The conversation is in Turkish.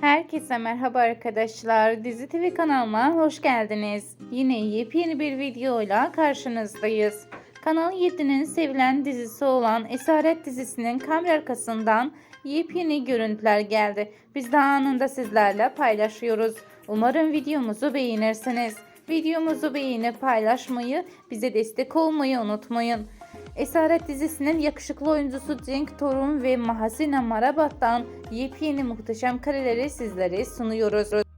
Herkese merhaba arkadaşlar. Dizi TV kanalıma hoş geldiniz. Yine yepyeni bir videoyla karşınızdayız. Kanal 7'nin sevilen dizisi olan Esaret dizisinin kamera arkasından yepyeni görüntüler geldi. Biz de anında sizlerle paylaşıyoruz. Umarım videomuzu beğenirsiniz. Videomuzu beğenip paylaşmayı, bize destek olmayı unutmayın. Esaret dizisinin yakışıklı oyuncusu Cenk Torun ve Mahasina Marabat'tan yepyeni muhteşem kareleri sizlere sunuyoruz.